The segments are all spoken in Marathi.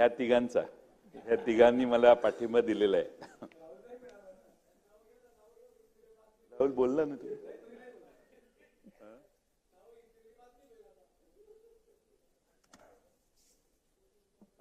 ह्या तिघांचा. ह्या तिघांनी मला पाठिंबा दिलेला आहे. राहुल बोलला ना तू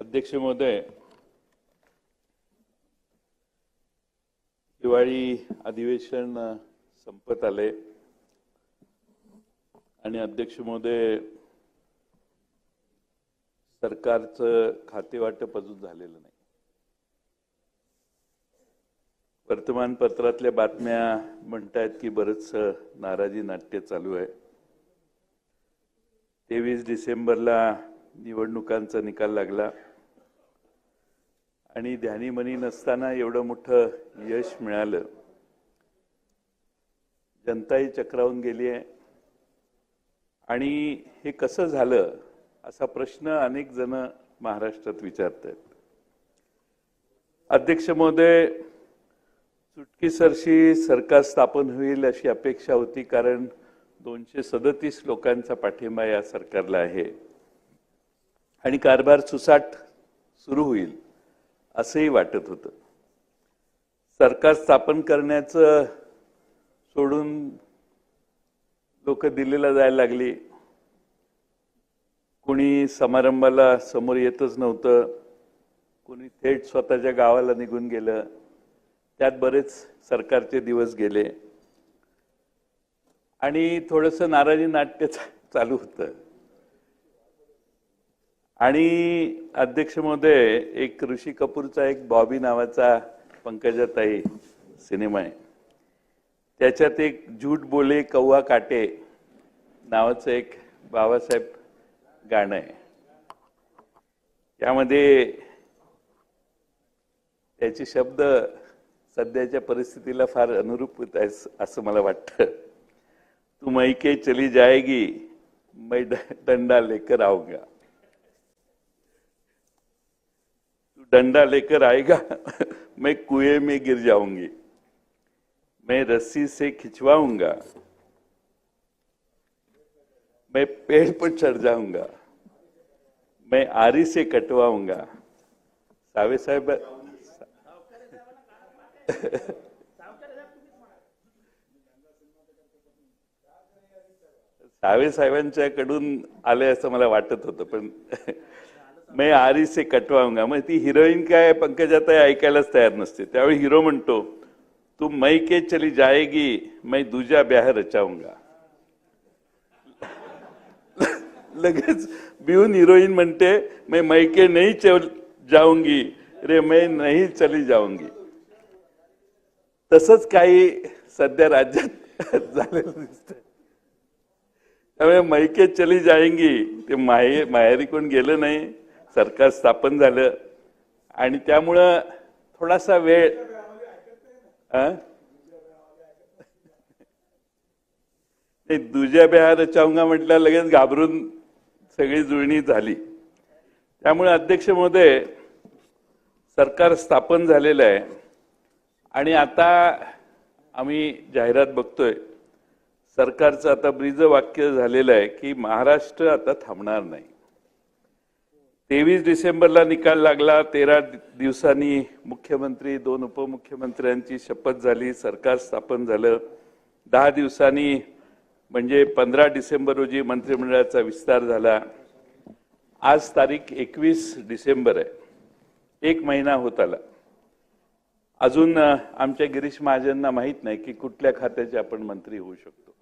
अध्यक्ष महोदय दिवाळी अधिवेशन संपत आले आणि अध्यक्ष महोदय सरकारचं खातेवाटप अजून झालेलं नाही. वर्तमानपत्रातल्या बातम्या म्हणतायत की बरंच नाराजी नाट्य चालू आहे. तेवीस डिसेंबरला निवडणुकांचा निकाल लागला. आणि ध्यानीमनी नसताना एवढं मोठं यश मिळालं. जनताही चक्रावून गेली आहे. आणि हे कसं झालं? असा प्रश्न अनेक जण महाराष्ट्रात विचारत आहेत अध्यक्ष महोदय चुटकीसरशी सरकार स्थापन होईल अशी अपेक्षा होती कारण दोनशे सदतीस लोकांचा पाठिंबा या सरकारला आहे. आणि कारभार सुसाट सुरू होईल असंही वाटत होतं. सरकार स्थापन करण्याचं सोडून लोक दिल्लीला जायला लागली. कुणी समारंभाला समोर येतच नव्हतं. कुणी थेट स्वतःच्या गावाला निघून गेलं. त्यात बरेच सरकारचे दिवस गेले. आणि थोडंसं नाराजी नाट्य चालू होतं. आणि अध्यक्ष महोदय एक ऋषी कपूरचा एक बॉबी नावाचा पंकजाताई सिनेमा आहे. त्याच्यात एक झूट बोले कौवा काटे नावाचं एक बाबासाहेब गाणं आहे. त्यामध्ये त्याचे शब्द सध्याच्या परिस्थितीला फार अनुरूप होत आहे असं मला वाटतं. तू मैके चली जाएगी मैं ड- डंडा लेकर आऊंगा. तू डंडा लेकर आएगा मैं कुएं में गिर जाऊंगी मैं रस्सी से खिंचवाऊंगा मैं पेड़ पर चढ़ जाऊंगा। मैं आरी से कटवाऊंगा। सावे साहेब सावे साहेबांच्याकडून आले असं मला वाटत होतं पण मैं आरी से कटवाऊंगा। मग ती हिरोईन काय पंकजाताई ऐकायलाच तयार नसते। त्यावेळी हिरो म्हणतो तू मै के चली जाएगी मैं दुजा ब्याह रचाऊंगा. लगेच बिहून हिरोईन म्हणते मी मैके नाही चल जाऊंगी रे मैं नाही चली जाऊंगी. तसंच काही सध्या राज्यात झालेलं दिसत त्यामुळे मैके चली जायंगी ते माहे माहेरी कोण गेलं नाही सरकार स्थापन झालं. आणि त्यामुळं थोडासा वेळ नाही दुजा बिहार रचाऊंगा म्हटलं लगेच घाबरून सगळी जुळणी झाली. त्यामुळे अध्यक्ष महोदय सरकार स्थापन झालेलं आहे. आणि आता आम्ही जाहिरात बघतोय सरकारचं आता ब्रीज वाक्य झालेलं आहे की महाराष्ट्र आता थांबणार नाही. तेवीस डिसेंबरला निकाल लागला तेरा दिवसांनी मुख्यमंत्री दोन उपमुख्यमंत्र्यांची शपथ झाली सरकार स्थापन झालं. दहा दिवसांनी म्हणजे पंधरा डिसेंबर रोजी मंत्रिमंडळाचा विस्तार झाला. आज तारीख एकवीस डिसेंबर आहे. एक महिना होत आला. अजून आमच्या गिरीश महाजनना माहीत नाही की कुठल्या खात्याचे आपण मंत्री होऊ शकतो.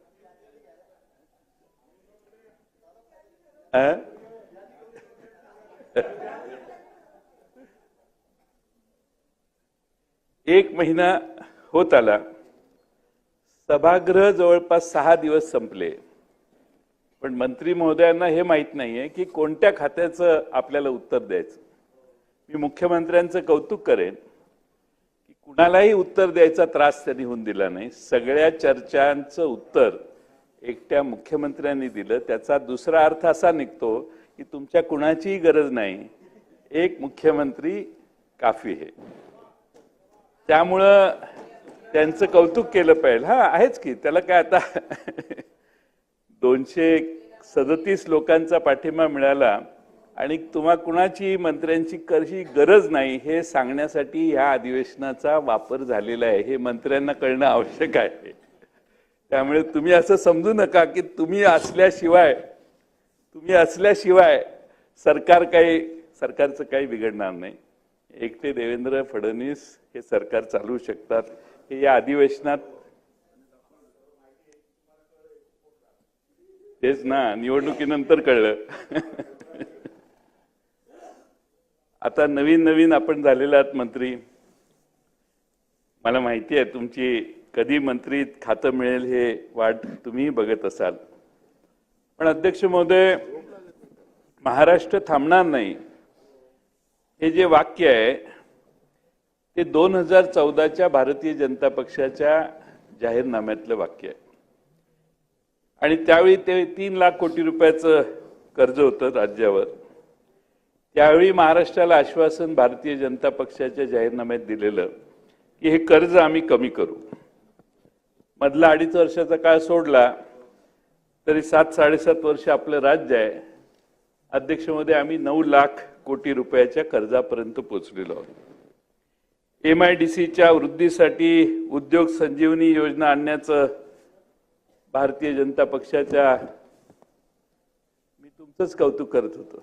अ? एक महिना होत आला. सभागृह जवळपास सहा दिवस संपले. पण मंत्री महोदयांना हे माहीत नाहीये की कोणत्या खात्याचं आपल्याला उत्तर द्यायचं. मी मुख्यमंत्र्यांचं कौतुक करेन की कुणालाही उत्तर द्यायचा त्रास त्यांनी होऊन दिला नाही. सगळ्या चर्चांचं उत्तर एकट्या मुख्यमंत्र्यांनी दिलं. त्याचा दुसरा अर्थ असा निघतो की तुमच्या कुणाचीही गरज नाही. एक मुख्यमंत्री काफी आहे. त्यामुळं त्यांचं कौतुक केलं पाहिजे. हा आहेच की. त्याला काय आता दोनशे सदतीस लोकांचा पाठिंबा मिळाला आणि तुम्हा कुणाची मंत्र्यांची कशी गरज नाही हे सांगण्यासाठी ह्या अधिवेशनाचा वापर झालेला आहे. हे मंत्र्यांना कळणं आवश्यक आहे. त्यामुळे तुम्ही असं समजू नका की तुम्ही असल्याशिवाय तुम्ही असल्याशिवाय सरकार काही सरकारचं काही बिघडणार नाही. एकटे देवेंद्र फडणवीस हे सरकार चालवू शकतात. या अधिवेशनात तेच ना निवडणुकीनंतर कळलं. आता नवीन नवीन आपण झालेले आहात मंत्री. मला माहिती आहे तुमची कधी मंत्री खातं मिळेल हे वाट तुम्ही बघत असाल. पण अध्यक्ष महोदय महाराष्ट्र थांबणार नाही. हे जे वाक्य आहे ते दोन हजार चौदाच्या भारतीय जनता पक्षाच्या जाहीरनाम्यातलं वाक्य आहे. आणि त्यावेळी ते तीन लाख कोटी रुपयाचं कर्ज होतं राज्यावर. त्यावेळी महाराष्ट्राला आश्वासन भारतीय जनता पक्षाच्या जाहीरनाम्यात दिलेलं की हे कर्ज आम्ही कमी करू. मधला अडीच वर्षाचा काळ सोडला तरी सात साडेसात वर्ष आपलं राज्य आहे. अध्यक्षमध्ये आम्ही नऊ लाख कोटी रुपयाच्या कर्जापर्यंत पोहोचलेलो आहोत. एम आय डी सीच्या वृद्धीसाठी उद्योग संजीवनी योजना आणण्याचं भारतीय जनता पक्षाच्या मी तुमचंच कौतुक करत होतो.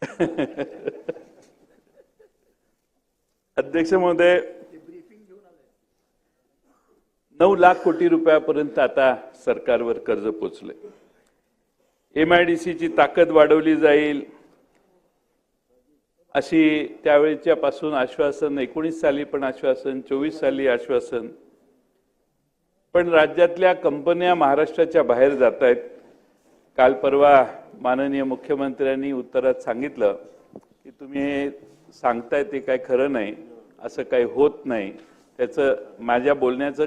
अध्यक्ष महोदय नऊ लाख कोटी रुपयापर्यंत आता सरकारवर कर्ज पोचले एम आय डी सीची ताकद वाढवली जाईल अशी त्यावेळेच्या पासून आश्वासन एकोणीस साली पण आश्वासन चोवीस साली आश्वासन. पण राज्यातल्या कंपन्या महाराष्ट्राच्या बाहेर जात आहेत. काल परवा माननीय मुख्यमंत्र्यांनी उत्तरात सांगितलं की तुम्ही हे सांगताय ते काय खरं नाही असं काही होत नाही. त्याचं माझ्या बोलण्याचं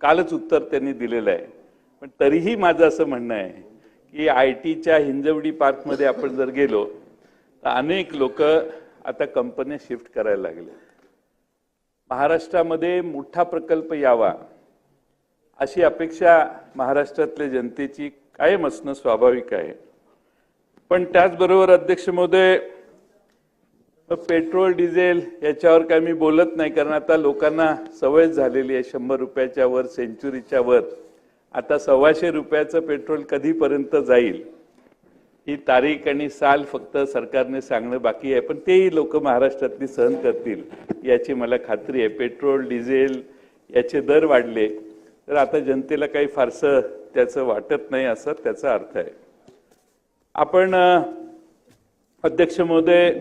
कालच उत्तर त्यांनी दिलेलं आहे. पण तरीही माझं असं म्हणणं आहे की आय टीच्या हिंजवडी पार्कमध्ये आपण जर गेलो तर अनेक लोक आता कंपन्या शिफ्ट करायला लागले. महाराष्ट्रामध्ये मोठा प्रकल्प यावा अशी अपेक्षा महाराष्ट्रातल्या जनतेची कायम असणं स्वाभाविक आहे. पण त्याचबरोबर अध्यक्ष महोदय पेट्रोल डिझेल याच्यावर काय मी बोलत नाही कारण आता लोकांना सवय झालेली आहे शंभर रुपयाच्या वर सेंचुरीच्या वर. आता सव्वाशे रुपयाचं पेट्रोल कधीपर्यंत जाईल? ही तारीख आणि साल फक्त सरकारने सांगणं बाकी आहे पण तेही लोक महाराष्ट्रातली सहन करतील याची मला खात्री आहे. पेट्रोल डिझेल याचे दर वाढले तर आता जनतेला काही फारसं त्याचं वाटत नाही असं त्याचा अर्थ आहे. आपण अध्यक्ष महोदय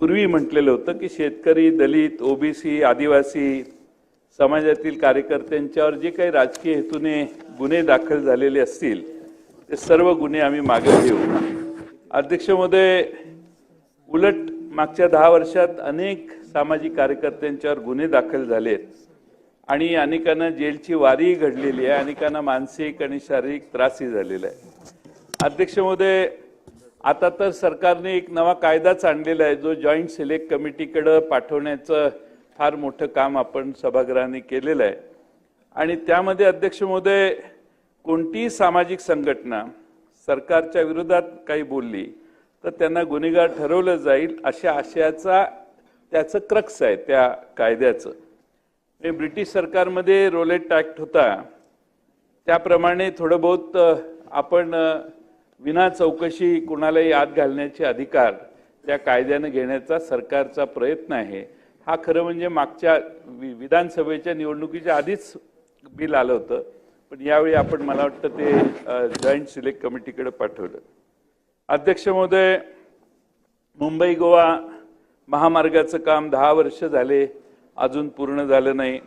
पूर्वी म्हटलेलं होतं की शेतकरी दलित ओबीसी आदिवासी समाजातील कार्यकर्त्यांच्यावर जे काही राजकीय हेतूने गुन्हे दाखल झालेले असतील ते सर्व गुन्हे आम्ही मागे घेऊ. अध्यक्ष महोदय उलट मागच्या दहा वर्षात अनेक सामाजिक कार्यकर्त्यांच्यावर गुन्हे दाखल झालेत आणि अनेकांना जेलची वारीही घडलेली आहे अनेकांना मानसिक आणि शारीरिक त्रासही झालेला आहे. अध्यक्ष महोदय आता तर सरकारने एक नवा कायदाच आणलेला आहे जो जॉईंट सिलेक्ट कमिटीकडं पाठवण्याचं फार मोठं काम आपण सभागृहाने केलेलं आहे. आणि त्यामध्ये अध्यक्ष महोदय कोणतीही सामाजिक संघटना सरकारच्या विरोधात काही बोलली तर त्यांना गुन्हेगार ठरवलं जाईल अशा आशयाचा त्याचं क्रक्स आहे त्या कायद्याचं. हे ब्रिटिश सरकारमध्ये रोलेट ॲक्ट होता. त्याप्रमाणे थोडं बहुत आपण विना चौकशी कुणालाही आत घालण्याचे अधिकार त्या कायद्यानं घेण्याचा सरकारचा प्रयत्न आहे. हा खरं म्हणजे मागच्या वि- विधानसभेच्या निवडणुकीच्या आधीच बिल आलं होतं. पण यावेळी आपण मला वाटतं ते जॉईंट सिलेक्ट कमिटीकडे पाठवलं. अध्यक्ष महोदय मुंबई गोवा महामार्गाचं काम दहा वर्ष झाले. अजून पूर्ण झालं नाही.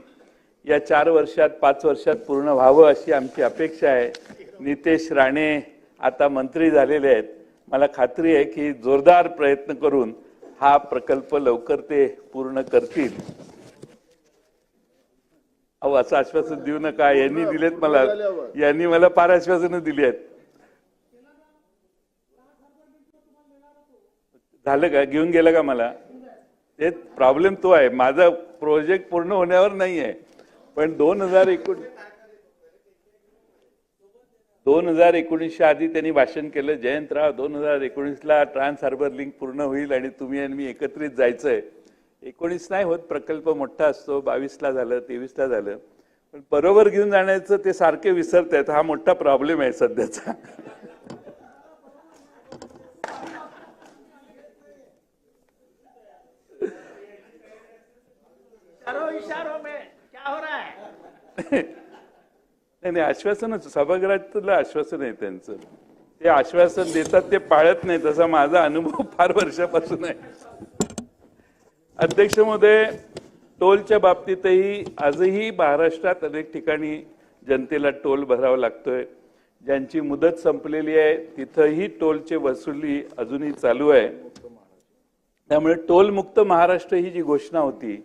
या चार वर्षात पाच वर्षात पूर्ण व्हावं अशी आमची अपेक्षा आहे. नितेश राणे आता मंत्री झालेले आहेत. मला खात्री आहे की जोरदार प्रयत्न करून हा प्रकल्प लवकर ते पूर्ण करतील. अहो असं आश्वासन देऊ नका. यांनी दिलेत मला. यांनी मला फार आश्वासनं दिली आहेत. झालं का? घेऊन गेलं का मला? ते प्रॉब्लेम तो आहे. माझा प्रोजेक्ट पूर्ण होण्यावर नाही आहे पण दोन हजार एकोण दोन हजार एकोणीसच्या आधी त्यांनी भाषण केलं जयंतराव दोन हजार एकोणीसला ट्रान्स हार्बर लिंक पूर्ण होईल आणि तुम्ही आणि मी एकत्रित जायचंय. एकोणीस नाही होत प्रकल्प मोठा असतो बावीसला झालं तेवीसला झालं. पण बरोबर घेऊन जाण्याचं ते सारखे विसरत आहेत हा मोठा प्रॉब्लेम आहे सध्याचा. इशारों इशारों में क्या हो रहा है? नाही नाही आश्वासनच सभागृहातलं आश्वासन आहे त्यांचं. ते आश्वासन देतात ते पाळत नाही तसा माझा अनुभव फार वर्षापासून आहे. अध्यक्ष महोदय टोलच्या बाबतीतही आजही महाराष्ट्रात अनेक ठिकाणी जनतेला टोल भरावा लागतोय. ज्यांची मुदत संपलेली आहे तिथंही टोलची वसुली अजूनही चालू आहे. त्यामुळे टोलमुक्त महाराष्ट्र ही जी घोषणा होती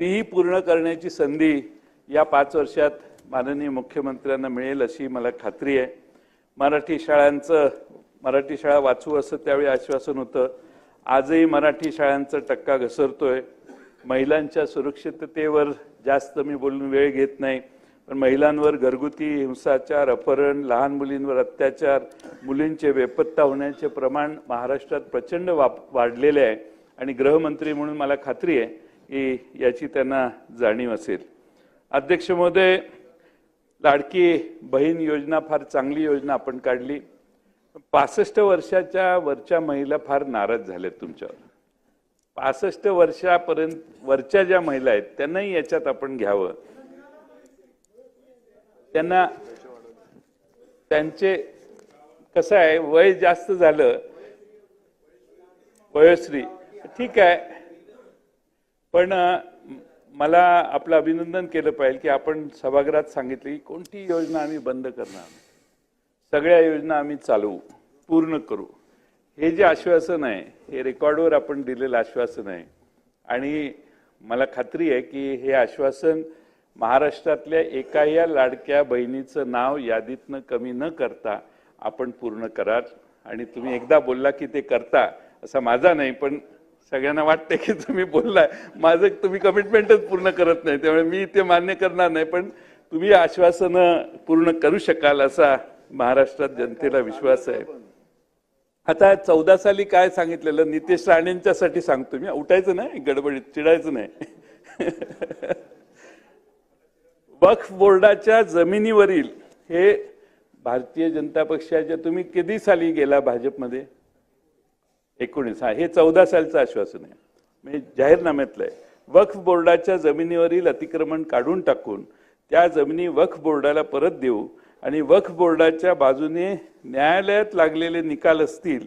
तीही पूर्ण करण्याची संधी या पाच वर्षात माननीय मुख्यमंत्र्यांना मिळेल अशी मला खात्री आहे. मराठी शाळांचं मराठी शाळा वाचू असं त्यावेळी आश्वासन होतं. आजही मराठी शाळांचा टक्का घसरतोय. महिलांच्या सुरक्षिततेवर जास्त मी बोलून वेळ घेत नाही. पण महिलांवर घरगुती हिंसाचार अपहरण लहान मुलींवर अत्याचार मुलींचे बेपत्ता होण्याचे प्रमाण महाराष्ट्रात प्रचंड वाप वाढलेले आहे. आणि गृहमंत्री म्हणून मला खात्री आहे की याची त्यांना जाणीव असेल. अध्यक्ष महोदय लाडकी बहीण योजना फार चांगली योजना आपण काढली. पासष्ट वर्षाच्या वरच्या महिला फार नाराज झाल्यात तुमच्यावर. पासष्ट वर्षापर्यंत वरच्या ज्या महिला आहेत त्यांनाही याच्यात आपण घ्यावं. त्यांना त्यांचे कसं आहे वय जास्त झालं वयश्री ठीक आहे. पण मला आपलं अभिनंदन केलं पाहिजे की आपण सभागृहात सांगितली की कोणती योजना आम्ही बंद करणार? सगळ्या योजना आम्ही चालवू पूर्ण करू. हे जे आश्वासन आहे हे रेकॉर्डवर आपण दिलेलं आश्वासन आहे. आणि मला खात्री आहे की हे आश्वासन महाराष्ट्रातल्या एका या लाडक्या बहिणीचं नाव यादीतनं कमी न करता आपण पूर्ण कराल. आणि तुम्ही एकदा बोलला की ते करता असा माझा नाही पण सगळ्यांना वाटतंय की तुम्ही बोललाय. माझं तुम्ही कमिटमेंटच पूर्ण करत नाही त्यामुळे मी ते मान्य करणार नाही पण तुम्ही आश्वासनं पूर्ण करू शकाल असा महाराष्ट्रात जनतेला विश्वास आहे. आता चौदा साली काय सांगितलेलं? नितेश राणेंच्यासाठी सांगतो मी. उठायचं नाही गडबडीत चिडायचं नाही. वक्फ बोर्डाच्या जमिनीवरील हे भारतीय जनता पक्षाच्या तुम्ही किती साली गेला भाजपमध्ये? एकोणीस. हा हे चौदा सालचं आश्वासन आहे. म्हणजे जाहीरनाम्यातलं आहे. वक्फ बोर्डाच्या जमिनीवरील अतिक्रमण काढून टाकून त्या जमिनी वक्फ बोर्डाला परत देऊ आणि वक्फ बोर्डाच्या बाजूने न्यायालयात लागलेले निकाल असतील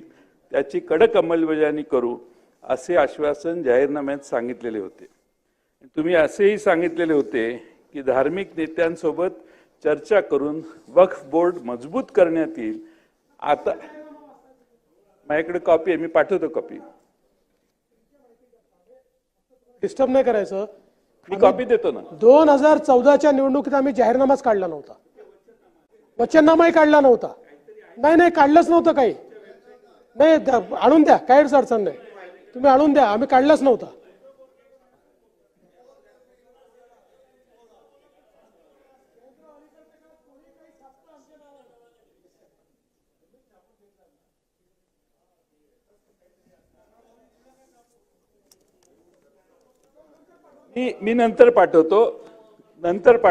त्याची कडक अंमलबजावणी करू असे आश्वासन जाहीरनाम्यात सांगितलेले होते. तुम्ही असेही सांगितलेले होते की धार्मिक नेत्यांसोबत चर्चा करून वक्फ बोर्ड मजबूत करण्यात येईल. आता माझ्याकडे कॉपी आहे मी पाठवतो कॉपी डिस्टर्ब नाही करायचं. मी कॉपी देतो ना. दोन हजार चौदाच्या निवडणुकीत आम्ही जाहीरनामाच काढला नव्हता. वचननामाही काढला नव्हता. नाही नाही काढलंच नव्हतं काही. नाही आणून द्या काहीच अडचण नाही. तुम्ही आणून द्या आम्ही काढलंच नव्हता. मी मी नंतर पाठवतो. नंतर पाठवतो.